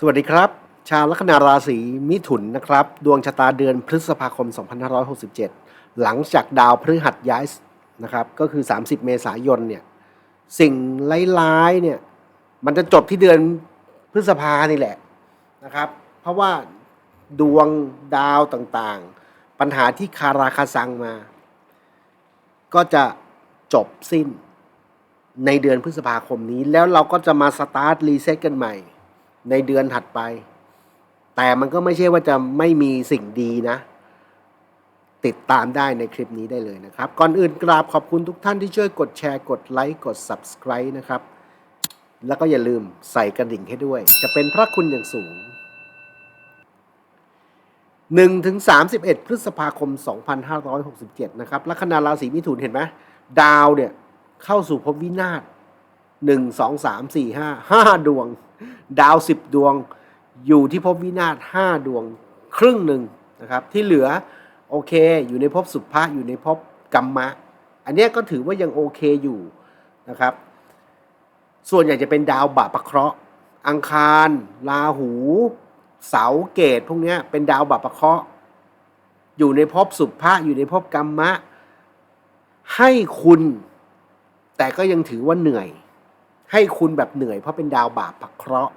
สวัสดีครับ ชาวลัคนาราศีมิถุนนะครับ ดวงชะตาเดือนพฤษภาคม 2567 หลังจากดาวพฤหัสย้ายนะครับ ก็คือ 30 เมษายนเนี่ย สิ่งร้ายๆเนี่ย มันจะจบที่เดือนพฤษภานี่แหละนะครับ เพราะว่าดวงดาวต่างๆ ปัญหาที่คาราคาซังมา ก็จะจบสิ้นในเดือนพฤษภาคมนี้ แล้วเราก็จะมาสตาร์ทรีเซ็ตกันใหม่ ในเดือนถัดไป แต่มันก็ไม่ใช่ว่าจะไม่มีสิ่งดีนะ ติดตามได้ในคลิปนี้ได้เลยนะครับ ก่อนอื่นกราบขอบคุณทุกท่านที่ช่วยกดแชร์กดไลค์กด Subscribe นะครับ แล้วก็อย่าลืมใส่กระดิ่งให้ด้วย จะเป็นพระคุณอย่างสูง1ถึง31 พฤษภาคม 2567 นะครับลัคนาราศีมิถุนเห็นไหมดาวเนี่ยเข้าสู่ภพวินาศ หนึ่งสองสามสี่ห้าห้าดวง ดาวสิบดวง อยู่ที่ภพวินาศห้าดวงครึ่งหนึ่งนะครับ ที่เหลือโอเค อยู่ในภพสุภะอยู่ในภพกัมมะ อันนี้ก็ถือว่ายังโอเคอยู่นะครับ ส่วนใหญ่จะเป็นดาวบาปะเคราะห์ อังคารราหู เสาเกตพวกนี้เป็นดาวบาปะเคราะห์ อยู่ในภพสุภะอยู่ในภพกัมมะ ให้คุณ แต่ก็ยังถือว่าเหนื่อย ให้คุณแบบเหนื่อยเพราะเป็นดาวบาปพะเคราะห์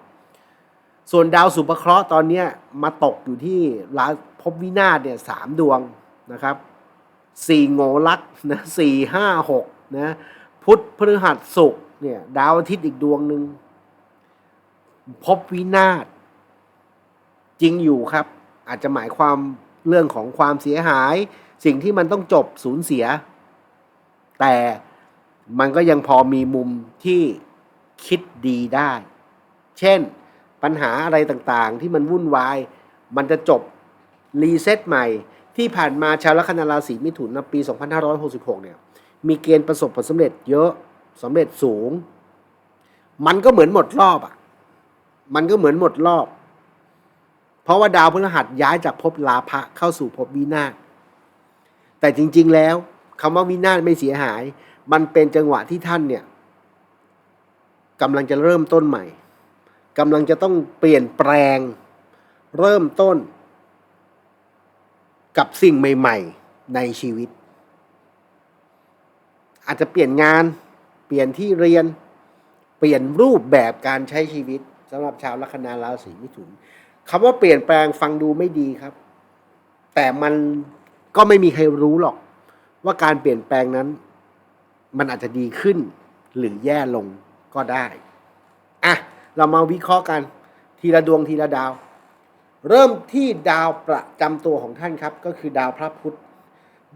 ส่วนดาวสุภเคราะห์ตอนนี้มาตกอยู่ที่ราภพวินาศเนี่ยสามดวงนะครับสี่โงลักนะสี่ห้าหกนะพุธพฤหัสศุกร์เนี่ยดาวอาทิตย์อีกดวงหนึ่งภพวินาศจริงอยู่ครับ อาจจะหมายความเรื่องของความเสียหาย สิ่งที่มันต้องจบสูญเสีย แต่มันก็ยังพอมีมุมที่ คิดดีได้ เช่น ปัญหาอะไรต่างๆ ที่มันวุ่นวาย มันจะจบรีเซ็ตใหม่ ที่ผ่านมาชาวลัคนาราศีมิถุนในปี 2566 เนี่ย มีเกณฑ์ประสบผลสำเร็จเยอะสำเร็จสูง มันก็เหมือนหมดรอบอะ มันก็เหมือนหมดรอบ เพราะว่าดาวพฤหัสย้ายจากภพลาภะเข้าสู่ภพวินาศแต่จริง ๆ แล้วคำว่าวินาศไม่เสียหาย มันเป็นจังหวะที่ท่านเนี่ย กำลังจะเริ่มต้นใหม่กำลังจะต้องเปลี่ยนแปลง เริ่มต้น กับสิ่งใหม่ ๆ ในชีวิต อาจจะเปลี่ยนงาน เปลี่ยนที่เรียน เปลี่ยนรูปแบบการใช้ชีวิตสำหรับชาวลัคนาราศีมิถุนคำว่าเปลี่ยนแปลงฟังดูไม่ดีครับ แต่มันก็ไม่มีใครรู้หรอก ว่าการเปลี่ยนแปลงนั้น มันอาจจะดีขึ้นหรือแย่ลง ก็ได้ อะ เรามาวิเคราะห์กัน ทีละดวงทีละดาว เริ่มที่ดาวประจำตัวของท่านครับ ก็คือดาวพระพุธ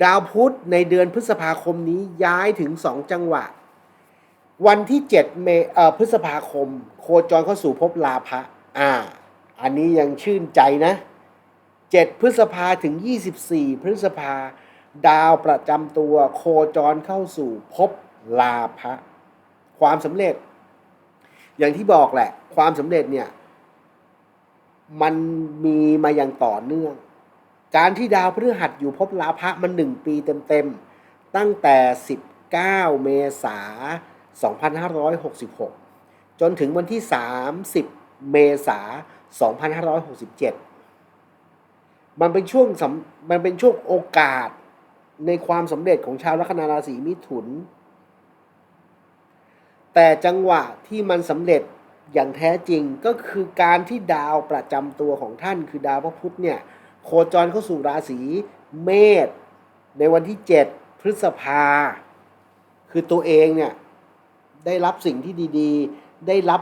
ดาวพุธในเดือนพฤษภาคมนี้ย้ายถึงสองจังหวะ วันที่7เมเอ่อพฤษภาคม โคจรเข้าสู่ภพลาภะอ่า อันนี้ยังชื่นใจนะ 7 พฤษภาถึง 24 พฤษภา ดาวประจำตัวโคจรเข้าสู่ภพลาภะ ความสำเร็จ อย่างที่บอกแหละ ความสำเร็จเนี่ย มันมีมาอย่างต่อเนื่อง การที่ดาวพฤหัสอยู่ภพลาภะมันหนึ่งปีเต็มๆ ตั้งแต่ 19 เมษา2566 จนถึงวันที่ 30 เมษา2567 มันเป็นช่วงมันเป็นช่วงโอกาสในความสำเร็จของชาวลัคนาราศีมิถุน แต่จังหวะที่มันสำเร็จอย่างแท้จริงก็คือการที่ดาวประจำตัวของท่านคือดาวพระพุธเนี่ยโคจรเข้าสู่ราศีเมษในวันที่ 7 พฤษภา คือตัวเองเนี่ยได้รับสิ่งที่ดีๆ ได้รับ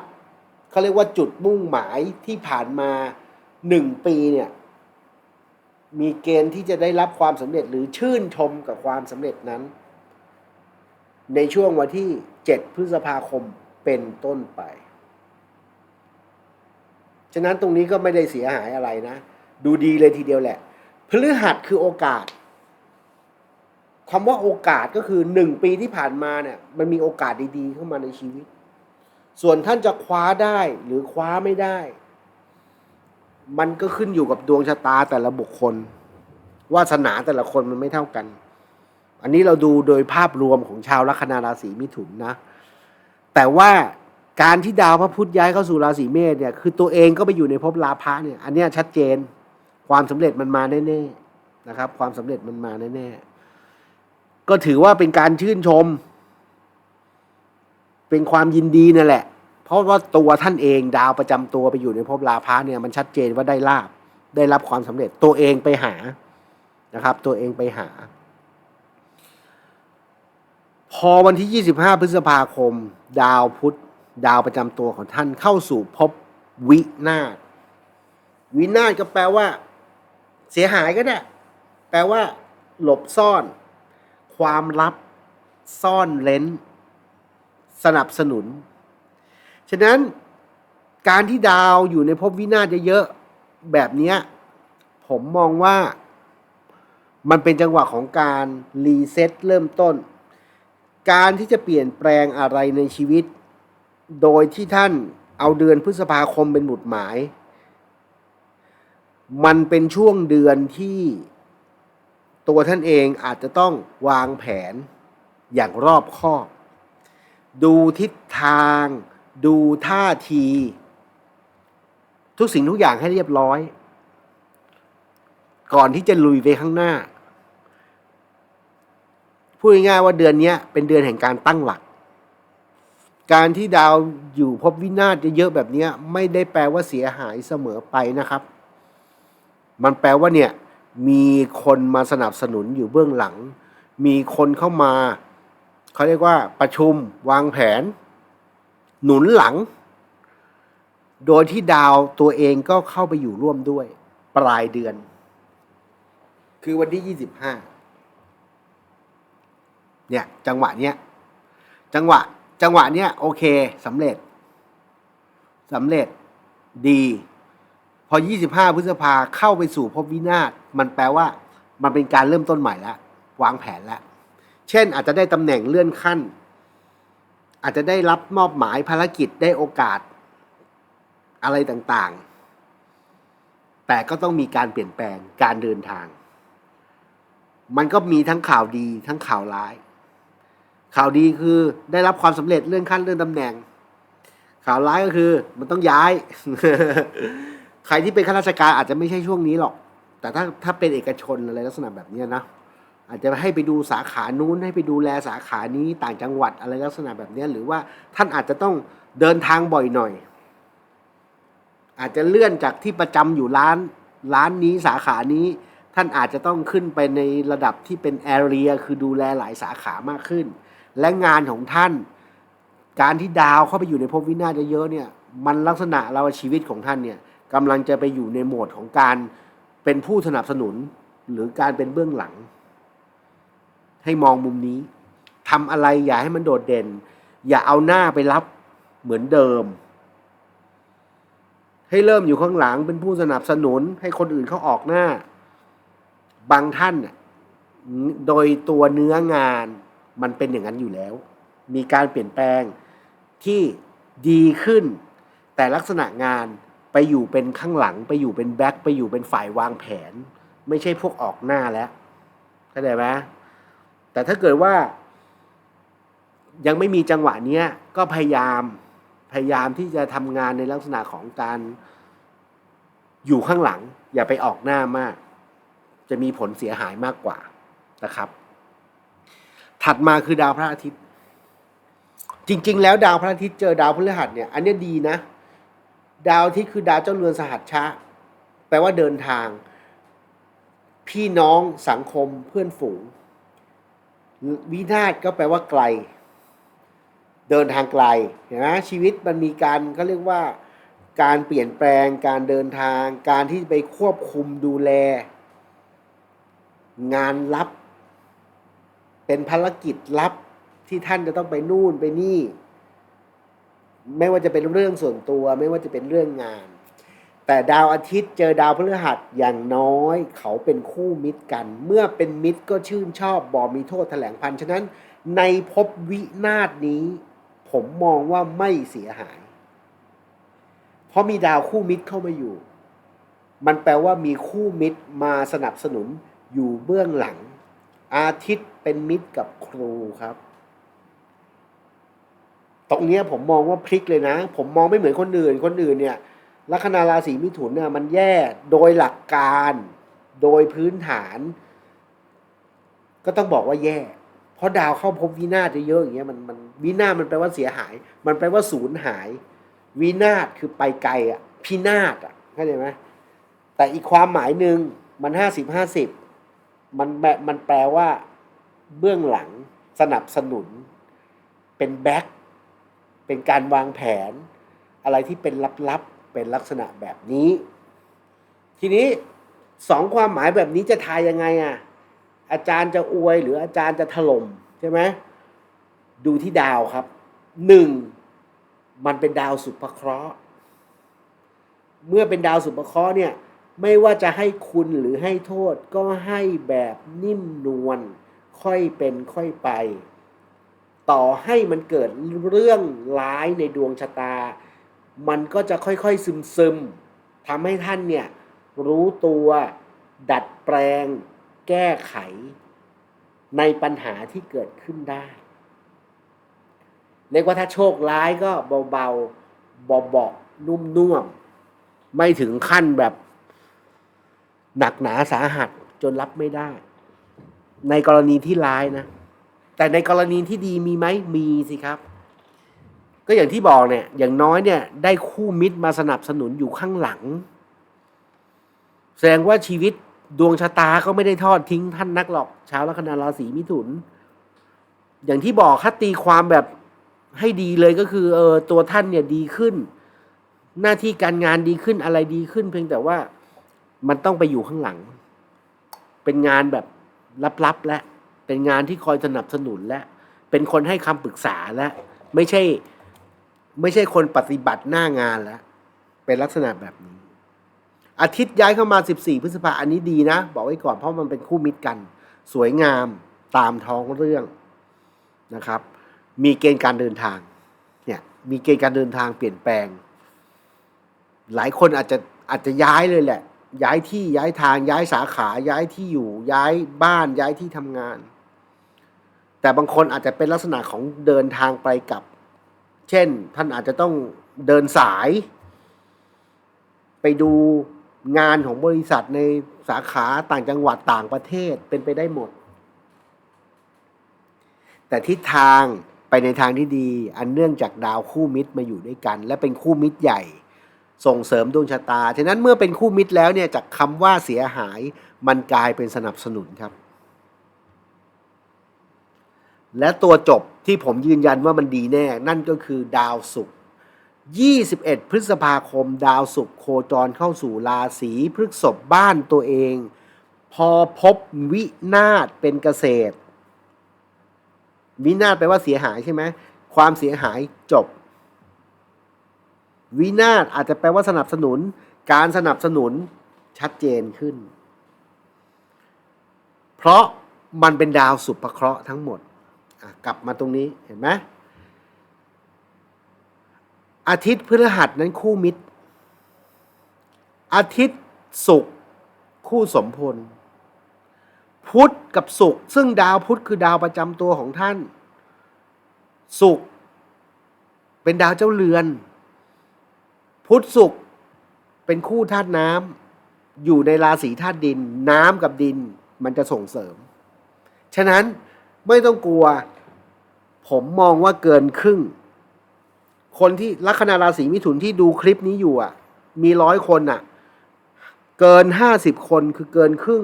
เขาเรียกว่าจุดมุ่งหมายที่ผ่านมาหนึ่งปีเนี่ยมีเกณฑ์ที่จะได้รับความสำเร็จหรือชื่นชมกับความสำเร็จนั้น ในช่วงวันที่ 7 พฤษภาคมเป็นต้นไป ฉะนั้นตรงนี้ก็ไม่ได้เสียหายอะไรนะ ดูดีเลยทีเดียวแหละ พฤหัสคือโอกาสคำว่าโอกาสก็คือหนึ่งปีที่ผ่านมาเนี่ยมันมีโอกาสดีๆเข้ามาในชีวิต ส่วนท่านจะคว้าได้หรือคว้าไม่ได้ มันก็ขึ้นอยู่กับดวงชะตาแต่ละบุคคลวาสนาแต่ละคนมันไม่เท่ากัน อันนี้เราดูโดยภาพรวมของชาวลัคนาราศีมิถุนนะ แต่ว่าการที่ดาวพระพุธย้ายเข้าสู่ราศีเมษเนี่ยคือตัวเองก็ไปอยู่ในภพลาภะเนี่ย อันนี้ชัดเจนความสำเร็จมันมาแน่ๆนะครับ ความสำเร็จมันมาแน่ๆก็ถือว่าเป็นการชื่นชม เป็นความยินดีนั่นแหละ เพราะว่าตัวท่านเองดาวประจำตัวไปอยู่ในภพลาภะเนี่ยมันชัดเจนว่าได้ลาบได้รับความสำเร็จตัวเองไปหานะครับ ตัวเองไปหา พอวันที่ 25 พฤษภาคม ดาวพุธดาวประจำตัวของท่านเข้าสู่ภพวินาศวินาศก็แปลว่า เสียหายก็ได้ แปลว่า หลบซ่อน ความลับ ซ่อนเร้นสนับสนุน ฉะนั้นการที่ดาวอยู่ในภพวินาศเยอะๆแบบนี้ผมมองว่า มันเป็นจังหวะของการรีเซ็ตเริ่มต้น การที่จะเปลี่ยนแปลงอะไรในชีวิต โดยที่ท่านเอาเดือนพฤษภาคมเป็นหมุดหมาย มันเป็นช่วงเดือนที่ตัวท่านเองอาจจะต้องวางแผนอย่างรอบคอบ ดูทิศทาง ดูท่าที ทุกสิ่งทุกอย่างให้เรียบร้อย ก่อนที่จะลุยไปข้างหน้า พูดง่ายๆว่าเดือนนี้เป็นเดือนแห่งการตั้งหลัก การที่ดาวอยู่พบวินาศเยอะๆแบบนี้ไม่ได้แปลว่าเสียหายเสมอไปนะครับ มันแปลว่าเนี่ยมีคนมาสนับสนุนอยู่เบื้องหลัง มีคนเข้ามา เขาเรียกว่าประชุมวางแผน หนุนหลัง โดยที่ดาวตัวเองก็เข้าไปอยู่ร่วมด้วย ปลายเดือน คือวันที่ยี่สิบห้า เนี่ยจังหวะเนี้ยจังหวะจังหวะเนี้ยโอเคสำเร็จสำเร็จดี พอ 25 พฤษภาเข้าไปสู่ภพวินาศมันแปลว่า มันเป็นการเริ่มต้นใหม่แล้ววางแผนแล้วเช่น อาจจะได้ตำแหน่งเลื่อนขั้น อาจจะได้รับมอบหมายภารกิจได้โอกาสอะไรต่างๆ แต่ก็ต้องมีการเปลี่ยนแปลงการเดินทาง มันก็มีทั้งข่าวดีทั้งข่าวร้าย ข่าวดีคือได้รับความสำเร็จเลื่อนขั้นเลื่อนตำแหน่ง ข่าวร้ายก็คือ มันต้องย้าย ใครที่เป็นข้าราชการอาจจะไม่ใช่ช่วงนี้หรอก แต่ถ้าถ้าเป็นเอกชนอะไรลักษณะแบบนี้นะอาจจะให้ไปดูสาขานู้นให้ไปดูแลสาขานี้ต่างจังหวัดอะไรลักษณะแบบนี้หรือว่าท่านอาจจะต้องเดินทางบ่อยหน่อย อาจจะเลื่อนจากที่ประจำอยู่ร้านร้านนี้สาขานี้ ท่านอาจจะต้องขึ้นไปในระดับที่เป็นแอเรียคือดูแลหลายสาขามากขึ้น และงานของท่าน การที่ดาวเข้าไปอยู่ในภพวินาศเยอะๆเนี่ยมันลักษณะเราชีวิตของท่านเนี่ยกำลังจะไปอยู่ในโหมดของการเป็นผู้สนับสนุนหรือการเป็นเบื้องหลัง ให้มองมุมนี้ทำอะไรอย่าให้มันโดดเด่น อย่าเอาหน้าไปรับเหมือนเดิม ให้เริ่มอยู่ข้างหลังเป็นผู้สนับสนุน ให้คนอื่นเขาออกหน้า บางท่านน่ะโดยตัวเนื้องาน มันเป็นอย่างนั้นอยู่แล้ว มีการเปลี่ยนแปลงที่ดีขึ้น แต่ลักษณะงานไปอยู่เป็นข้างหลัง ไปอยู่เป็นแบ็คไปอยู่เป็นฝ่ายวางแผน ไม่ใช่พวกออกหน้าแล้วเข้าใจไหมแต่ถ้าเกิดว่า ยังไม่มีจังหวะเนี้ยก็พยายามพยายามที่จะทำงานในลักษณะของการอยู่ข้างหลัง อย่าไปออกหน้ามาก จะมีผลเสียหายมากกว่านะครับ ถัดมาคือดาวพระอาทิตย์ จริง ๆ แล้วดาวพระอาทิตย์เจอดาวพฤหัสเนี่ย อันนี้ดีนะ ดาวที่คือดาวเจ้าเรือนสหัสชะ แปลว่าเดินทาง พี่น้องสังคมเพื่อนฝูง วินาศก็แปลว่าไกล เดินทางไกลเห็นไหมชีวิตมันมีการเขาเรียกว่าการเปลี่ยนแปลงการเดินทาง การที่ไปควบคุมดูแล งานลับ เป็นภารกิจลับที่ท่านจะต้องไปนู่นไปนี่ ไม่ว่าจะเป็นเรื่องส่วนตัว ไม่ว่าจะเป็นเรื่องงาน แต่ดาวอาทิตย์เจอดาวพฤหัสอย่างน้อย เขาเป็นคู่มิตรกัน เมื่อเป็นมิตรก็ชื่นชอบบ่มีโทษแถลงพันฉะนั้น ในภพวินาศนี้ ผมมองว่าไม่เสียหาย เพราะมีดาวคู่มิตรเข้ามาอยู่ มันแปลว่ามีคู่มิตรมาสนับสนุนอยู่เบื้องหลัง อาทิตย์เป็นมิตรกับครูครับ ตรงเนี้ยผมมองว่าพลิกเลยนะ ผมมองไม่เหมือนคนอื่น คนอื่นเนี่ยลัคนาราศีมิถุนเนี่ยมันแย่โดยหลักการ โดยพื้นฐาน ก็ต้องบอกว่าแย่ เพราะดาวเข้าภพวินาศเยอะอย่างเงี้ยมันมันวินาศมันแปลว่าเสียหาย มันแปลว่าสูญหาย วินาศคือไปไกลอะพินาศอะเข้าใจไหมแต่อีกความหมายหนึ่งมันห้าสิบห้าสิบ มันแมันแปลว่า เบื้องหลังสนับสนุน เป็นแบ็คเป็นการวางแผน อะไรที่เป็นลับๆเป็นลักษณะแบบนี้ ทีนี้สองความหมายแบบนี้จะทายยังไงอะ อาจารย์จะอวยหรืออาจารย์จะถล่มใช่ไหมดูที่ดาวครับหนึ่งมันเป็นดาวสุภเคราะห์ เมื่อเป็นดาวสุภเคราะห์เนี่ย ไม่ว่าจะให้คุณหรือให้โทษก็ให้แบบนิ่มนวลค่อยเป็นค่อยไป ต่อให้มันเกิดเรื่องร้ายในดวงชะตา มันก็จะค่อยๆซึมซึมทำให้ท่านเนี่ยรู้ตัวดัดแปลง แก้ไข ในปัญหาที่เกิดขึ้นได้เรียกว่าถ้าโชคร้ายก็เบาๆเบาๆนุ่มๆไม่ถึงขั้นแบบ หนักหนาสาหัสจนรับไม่ได้ ในกรณีที่ร้ายนะ แต่ในกรณีที่ดีมีไหมมีสิครับ ก็อย่างที่บอกเนี่ย อย่างน้อยเนี่ย ได้คู่มิตรมาสนับสนุนอยู่ข้างหลัง แสดงว่าชีวิตดวงชะตาก็ไม่ได้ทอดทิ้งท่านนักหรอกชาวลัคนาราศีมิถุน อย่างที่บอกคัดตีความแบบให้ดีเลยก็คือเออตัวท่านเนี่ยดีขึ้น หน้าที่การงานดีขึ้นอะไรดีขึ้น เพียงแต่ว่า มันต้องไปอยู่ข้างหลัง เป็นงานแบบลับๆและ เป็นงานที่คอยสนับสนุนและ เป็นคนให้คำปรึกษาและ ไม่ใช่ ไม่ใช่คนปฏิบัติหน้างานแล้ว เป็นลักษณะแบบนี้ อาทิตย์ย้ายเข้ามา 14 พฤษภาอันนี้ดีนะ บอกไว้ก่อนเพราะมันเป็นคู่มิตรกัน สวยงามตามท้องเรื่องนะครับ มีเกณฑ์การเดินทาง เนี่ย มีเกณฑ์การเดินทางเปลี่ยนแปลง หลายคนอาจจะอาจจะย้ายเลยแหละ ย้ายที่ย้ายทางย้ายสาขาย้ายที่อยู่ ย้ายบ้านย้ายที่ทำงาน แต่บางคนอาจจะเป็นลักษณะของเดินทางไปกลับ เช่น ท่านอาจจะต้องเดินสาย ไปดูงานของบริษัทในสาขาต่างจังหวัดต่างประเทศเป็นไปได้หมด แต่ทิศทางไปในทางที่ดี อันเนื่องจากดาวคู่มิตรมาอยู่ด้วยกัน และเป็นคู่มิตรใหญ่ ส่งเสริมดวงชะตา ฉะนั้นเมื่อเป็นคู่มิตรแล้วเนี่ยจากคำว่าเสียหายมันกลายเป็นสนับสนุนครับ และตัวจบที่ผมยืนยันว่ามันดีแน่ นั่นก็คือดาวศุกร์ 21 พฤษภาคม ดาวศุกร์โคจรเข้าสู่ราศีพฤษภบ้านตัวเอง พอพบวินาศเป็นเกษตร วินาศแปลว่าเสียหายใช่ไหม ความเสียหายจบ วินาศอาจจะแปลว่าสนับสนุน การสนับสนุนชัดเจนขึ้น เพราะมันเป็นดาวสุภเคราะห์ทั้งหมด กลับมาตรงนี้เห็นไหมอาทิตย์พฤหัสนั้นคู่มิตร อาทิตย์ศุกร์คู่สมพล พุธกับศุกร์ซึ่งดาวพุธคือดาวประจำตัวของท่านศุกร์เป็นดาวเจ้าเรือน พุธศุกร์เป็นคู่ธาตุน้ำอยู่ในราศีธาตุดิน น้ำกับดินมันจะส่งเสริม ฉะนั้นไม่ต้องกลัว ผมมองว่าเกินครึ่ง คนที่ลัคนาราศีมิถุนที่ดูคลิปนี้อยู่อะ มีร้อยคนอะ เกินห้าสิบคนคือเกินครึ่ง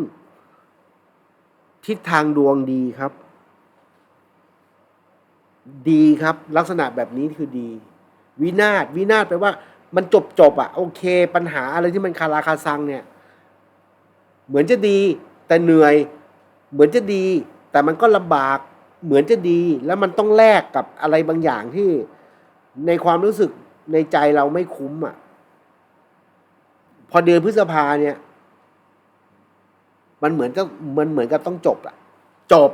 ทิศทางดวงดีครับ ดีครับ ลักษณะแบบนี้คือดี วินาศวินาศแปลว่า มันจบจบอะโอเค ปัญหาอะไรที่มันคาราคาซังเนี่ย เหมือนจะดีแต่เหนื่อย เหมือนจะดี แต่มันก็ลำบาก เหมือนจะดี แล้วมันต้องแลกกับอะไรบางอย่างที่ในความรู้สึกในใจเราไม่คุ้มอะ พอเดือนพฤษภาเนี่ย มันเหมือนกับมันเหมือนกับต้องจบอะจบ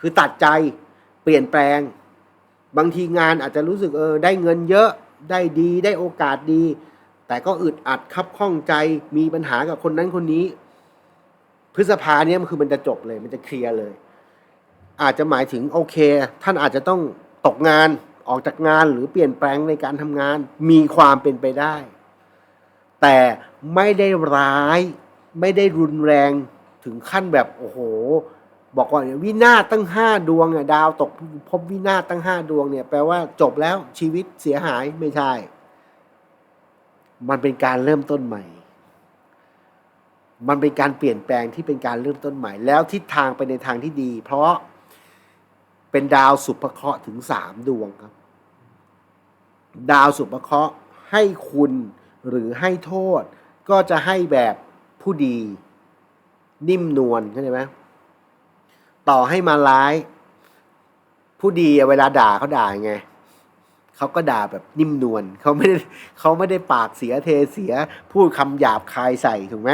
คือตัดใจเปลี่ยนแปลง บางทีงานอาจจะรู้สึกเออ ได้เงินเยอะ ได้ดีได้โอกาสดี แต่ก็อึดอัดคับข้องใจมีปัญหากับคนนั้นคนนี้ พฤษภาเนี่ยมันคือมันจะจบเลย มันจะเคลียร์เลย อาจจะหมายถึงโอเค ท่านอาจจะต้องตกงานออกจากงานหรือเปลี่ยนแปลงในการทำงาน มีความเป็นไปได้ แต่ไม่ได้ร้าย ไม่ได้รุนแรงถึงขั้นแบบโอ้โห บอกว่าเนี่ยวินาศตั้งห้าดวงเนี่ยดาวตกพบวินาศตั้งห้าดวงเนี่ยแปลว่าจบแล้วชีวิตเสียหายไม่ใช่ มันเป็นการเริ่มต้นใหม่ มันเป็นการเปลี่ยนแปลงที่เป็นการเริ่มต้นใหม่ แล้วทิศทางไปในทางที่ดี เพราะเป็นดาวสุภเคราะห์ถึงสามดวงครับ ดาวสุภเคราะห์ให้คุณหรือให้โทษ ก็จะให้แบบผู้ดี นิ่มนวลเข้าใจไหม ต่อให้มาร้าย ผู้ดีเวลาด่าเขาด่าไงเขาก็ด่าแบบนิ่มนวลเขาไม่ได้เขาไม่ได้ปากเสียเทเสีย พูดคำหยาบคายใส่ถูกไหม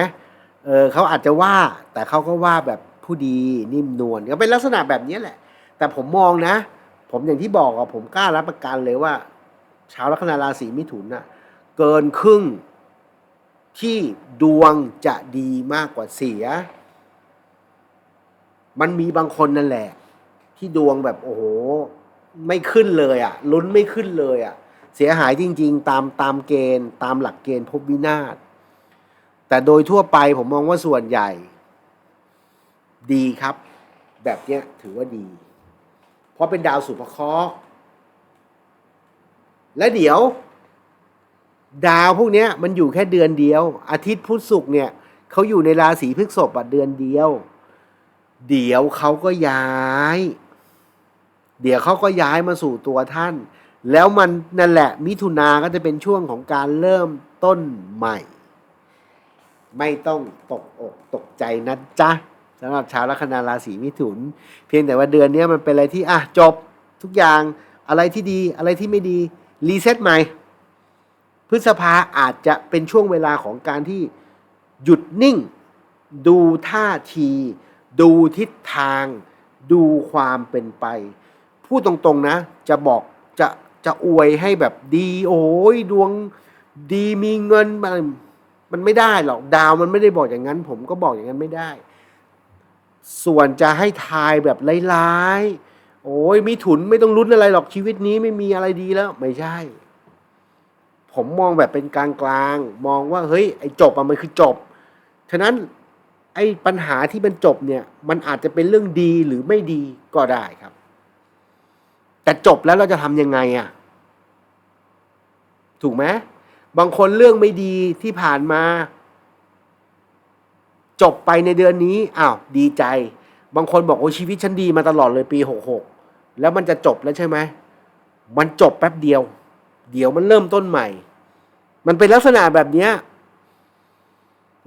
เออเขาอาจจะว่า แต่เขาก็ว่าแบบผู้ดีนิ่มนวลก็เป็นลักษณะแบบนี้แหละ แต่ผมมองนะ ผมอย่างที่บอกอะผมกล้ารับประกันเลยว่าชาวลัคนาราศีมิถุนน่ะ เกินครึ่งที่ดวงจะดีมากกว่าเสีย มันมีบางคนนั่นแหละ ที่ดวงแบบโอ้โหไม่ขึ้นเลยอะ่ะ ลุ้นไม่ขึ้นเลยอะ่ะ เสียหายจริง ๆ ตามตามเกณฑ์ ตามหลักเกณฑ์พบวินาศแต่โดยทั่วไปผมมองว่าส่วนใหญ่ ดีครับ แบบเนี้ยถือว่าดี เพราะเป็นดาวสุภเคราะห์และเดี๋ยว ดาวพวกเนี้ยมันอยู่แค่เดือนเดียว อาทิตย์พุธศุกร์เนี่ยเขาอยู่ในราศีพฤษภอะเดือนเดียว เดี๋ยวเขาก็ย้าย เดี๋ยวเขาก็ย้ายมาสู่ตัวท่าน แล้วมันนั่นแหละ มิถุนาก็จะเป็นช่วงของการเริ่มต้นใหม่ ไม่ต้องตกอกตกใจนะจ๊ะสำหรับชาวลัคนาราศีมิถุน เพียงแต่ว่าเดือนนี้มันเป็นอะไรที่อะจบทุกอย่างอะไรที่ดีอะไรที่ไม่ดีรีเซ็ตใหม่ พฤษภาอาจจะเป็นช่วงเวลาของการที่หยุดนิ่ง ดูท่าที ดูทิศทาง ดูความเป็นไป พูดตรงๆนะ จะบอกจะจะอวยให้แบบดีโอ้ยดวงดีมีเงินมันมันไม่ได้หรอกดาวมันไม่ได้บอกอย่างนั้น ผมก็บอกอย่างนั้นไม่ได้ ส่วนจะให้ทายแบบร้ายๆโอ้ยมีถุนไม่ต้องลุ้นอะไรหรอกชีวิตนี้ไม่มีอะไรดีแล้ว ไม่ใช่ ผมมองแบบเป็นกลางๆมองว่าเฮ้ยไอ้จบอะมันคือจบฉะนั้น ไอ้ปัญหาที่มันจบเนี่ย มันอาจจะเป็นเรื่องดีหรือไม่ดีก็ได้ครับ แต่จบแล้วเราจะทำยังไงอะถูกไหมบางคนเรื่องไม่ดีที่ผ่านมา จบไปในเดือนนี้อ้าวดีใจ บางคนบอกโอ้ชีวิตฉันดีมาตลอดเลยปีหกหกแล้วมันจะจบแล้วใช่ไหมมันจบแป๊บเดียว เดี๋ยวมันเริ่มต้นใหม่ มันเป็นลักษณะแบบเนี้ย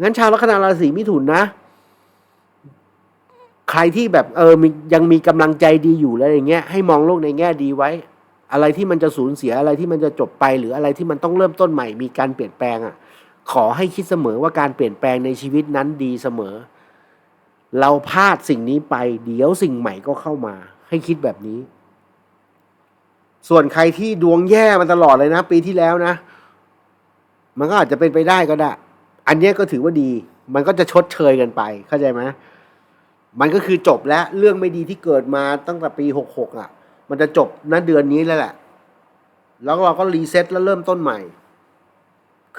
งั้นชาวลัคนาราศีมิถุนนะ ใครที่แบบเออยังมีกำลังใจดีอยู่แล้วอย่างเงี้ยให้มองโลกในแง่ดีไว้ อะไรที่มันจะสูญเสียอะไรที่มันจะจบไป หรืออะไรที่มันต้องเริ่มต้นใหม่มีการเปลี่ยนแปลงอะ ขอให้คิดเสมอว่าการเปลี่ยนแปลงในชีวิตนั้นดีเสมอ เราพลาดสิ่งนี้ไป เดี๋ยวสิ่งใหม่ก็เข้ามา ให้คิดแบบนี้ ส่วนใครที่ดวงแย่มาตลอดเลยนะ ปีที่แล้วนะ มันก็อาจจะเป็นไปได้ก็ได้ อันนี้ก็ถือว่าดี มันก็จะชดเชยกันไป เข้าใจไหมมันก็คือจบแล้วเรื่องไม่ดีที่เกิดมาตั้งแต่ปีหกหกอะ มันจะจบณเดือนนี้แล้วแหละ แล้วเราก็รีเซ็ตแล้วเริ่มต้นใหม่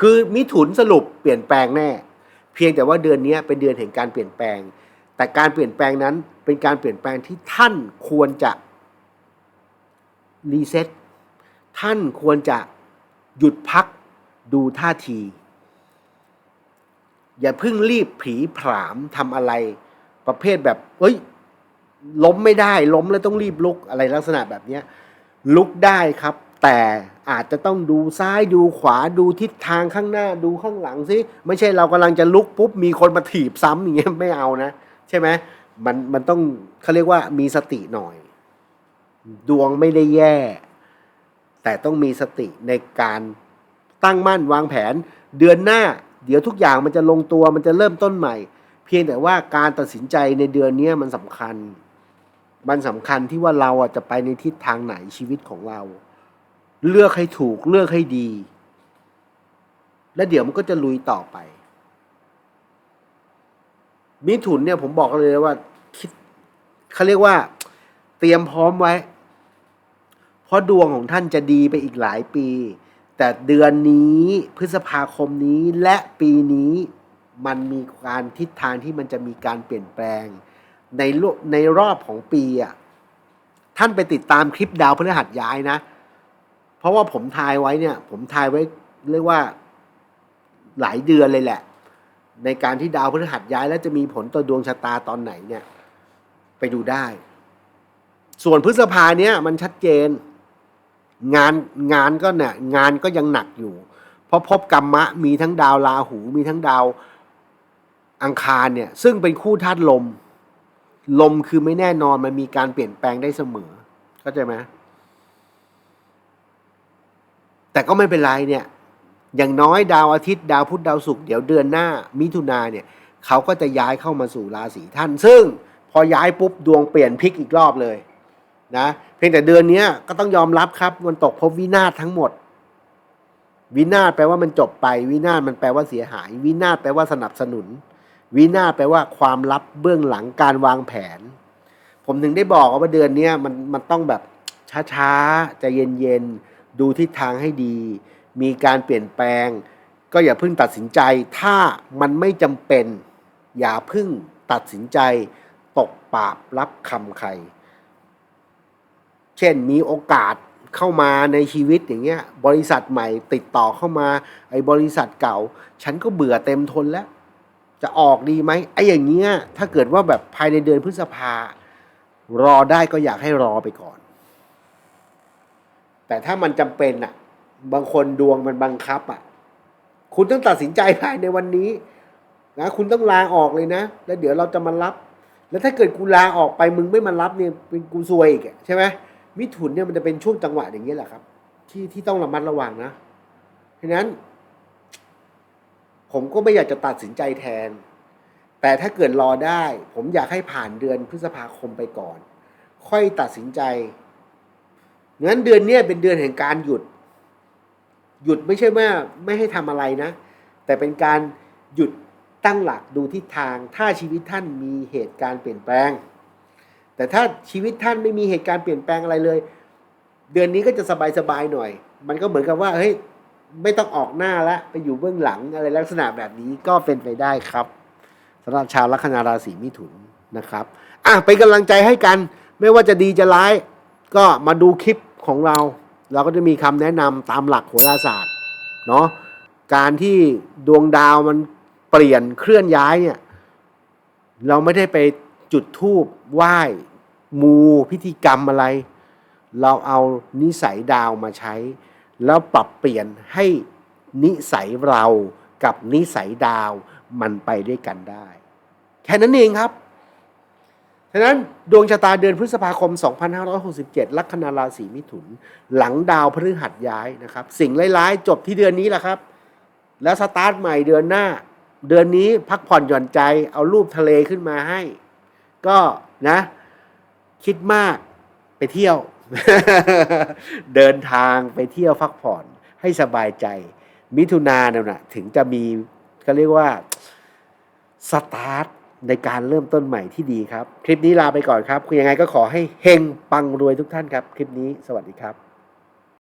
คือมิถุนสรุปเปลี่ยนแปลงแน่ เพียงแต่ว่าเดือนนี้เป็นเดือนแห่งการเปลี่ยนแปลง แต่การเปลี่ยนแปลงนั้นเป็นการเปลี่ยนแปลงที่ท่านควรจะรีเซ็ตท่านควรจะหยุดพักดูท่าที อย่าเพิ่งรีบผีผามทำอะไร ประเภทแบบเฮ้ย ล้มไม่ได้ ล้มแล้วต้องรีบลุกอะไรลักษณะแบบเนี้ยลุกได้ครับ แต่อาจจะต้องดูซ้ายดูขวาดูทิศทางข้างหน้าดูข้างหลังสิไม่ใช่เรากำลังจะลุกปุ๊บมีคนมาถีบซ้ำอย่างเงี้ยไม่เอานะ ใช่ไหมมันมันต้องเขาเรียกว่ามีสติหน่อย ดวงไม่ได้แย่ แต่ต้องมีสติในการตั้งมั่นวางแผน เดือนหน้า เดี๋ยวทุกอย่างมันจะลงตัวมันจะเริ่มต้นใหม่ เพียงแต่ว่าการตัดสินใจในเดือนนี้มันสำคัญ มันสำคัญที่ว่าเราอะจะไปในทิศทางไหนชีวิตของเรา เลือกให้ถูกเลือกให้ดี และเดี๋ยวมันก็จะลุยต่อไป มิถุนเนี่ยผมบอกเลยว่าคิดเขาเรียกว่า เตรียมพร้อมไว้ เพราะดวงของท่านจะดีไปอีกหลายปี แต่เดือนนี้พฤษภาคมนี้และปีนี้มันมีการทิศทางที่มันจะมีการเปลี่ยนแปลง ในในรอบของปีอะท่านไปติดตามคลิปดาวพฤหัสย้ายนะ เพราะว่าผมทายไว้เนี่ย ผมทายไว้เรียกว่าหลายเดือนเลยแหละ ในการที่ดาวพฤหัสย้าย แล้วจะมีผลต่อดวงชะตาตอนไหนเนี่ย ไปดูได้ ส่วนพฤษภาเนี่ยมันชัดเจน งานงานก็เนี่ยงานก็ยังหนักอยู่ เพราะพบกรรมะมีทั้งดาวราหูมีทั้งดาวอังคารเนี่ย ซึ่งเป็นคู่ธาตุลม ลมคือไม่แน่นอนมันมีการเปลี่ยนแปลงได้เสมอเข้าใจไหมแต่ก็ไม่เป็นไรเนี่ย อย่างน้อยดาวอาทิตย์ดาวพุธดาวศุกร์เดี๋ยวเดือนหน้า มิถุนาเนี่ย เขาก็จะย้ายเข้ามาสู่ราศีท่าน ซึ่งพอย้ายปุ๊บดวงเปลี่ยนพลิกอีกรอบเลยนะ พียงแต่เดือนนี้ก็ต้องยอมรับครับมันตกภพวินาศทั้งหมด วินาศแปลว่ามันจบไป วินาศมันแปลว่าเสียหาย วินาศแปลว่าสนับสนุน วินาศแปลว่าความลับเบื้องหลังการวางแผน ผมถึงได้บอกว่าเดือนนี้มันมันต้องแบบช้าๆใจะเย็นๆดูทิศทางให้ดี มีการเปลี่ยนแปลง ก็อย่าเพิ่งตัดสินใจ ถ้ามันไม่จำเป็น อย่าเพิ่งตัดสินใจ ตกปราบรับคำใคร เช่นมีโอกาสเข้ามาในชีวิตอย่างเงี้ยบริษัทใหม่ติดต่อเข้ามาไอ้บริษัทเก่า ฉันก็เบื่อเต็มทนแล้ว จะออกดีไหมไอ้อย่างเงี้ยถ้าเกิดว่าแบบภายในเดือนพฤษภารอได้ก็อยากให้รอไปก่อน แต่ถ้ามันจำเป็นอะบางคนดวงมันบังคับอะคุณต้องตัดสินใจภายในวันนี้นะคุณต้องลาออกเลยนะ แล้วเดี๋ยวเราจะมารับ แล้วถ้าเกิดกูลาออกไปมึงไม่มารับเนี่ยเป็นกูซวยอีกใช่ไหม มิถุนเนี่ยมันจะเป็นช่วงจังหวะอย่างนี้ยแหละครับ ที่ที่ต้องระมัดระวังนะฉะนั้น ผมก็ไม่อยากจะตัดสินใจแทน แต่ถ้าเกิดรอได้ ผมอยากให้ผ่านเดือนพฤษภาคมไปก่อน ค่อยตัดสินใจงั้นเดือนเนี้ยเป็นเดือนแห่งการหยุด หยุดไม่ใช่ว่าไม่ให้ทำอะไรนะ แต่เป็นการหยุดตั้งหลักดูทิศทาง ถ้าชีวิตท่านมีเหตุการณ์เปลี่ยนแปลง แต่ถ้าชีวิตท่านไม่มีเหตุการณ์เปลี่ยนแปลงอะไรเลย เดือนนี้ก็จะสบายๆหน่อย มันก็เหมือนกับว่าเฮ้ยไม่ต้องออกหน้าละไปอยู่เบื้องหลังอะไรลักษณะแบบนี้ก็เป็นไปได้ครับสำหรับชาวลัคนาราศีมิถุนนะครับอะเป็นกำลังใจให้กัน ไม่ว่าจะดีจะร้าย ก็มาดูคลิปของเรา เราก็จะมีคำแนะนำตามหลักโหราศาสตร์เนาะการที่ดวงดาวมันเปลี่ยนเคลื่อนย้ายเนี่ย เราไม่ได้ไป จุดธูปไหว้มูพิธีกรรมอะไร เราเอานิสัยดาวมาใช้ แล้วปรับเปลี่ยนให้นิสัยเรากับนิสัยดาวมันไปด้วยกันได้ แค่นั้นเองครับฉะนั้นดวงชะตาเดือนพฤษภาคม 2567 ลัคนาราศีมิถุน หลังดาวพฤหัสย้ายนะครับ สิ่งร้ายๆ จบที่เดือนนี้แหละครับ แล้วสตาร์ทใหม่เดือนหน้า เดือนนี้พักผ่อนหย่อนใจเอารูปทะเลขึ้นมาให้ ก็นะ คิดมากไปเที่ยว เดินทางไปเที่ยวพักผ่อนให้สบายใจ มิถุนาเนี่ยนะถึงจะมีเขาเรียกว่าสตาร์ทในการเริ่มต้นใหม่ที่ดีครับ คลิปนี้ลาไปก่อนครับคือยังไงก็ขอให้เฮงปังรวยทุกท่านครับ คลิปนี้สวัสดีครับ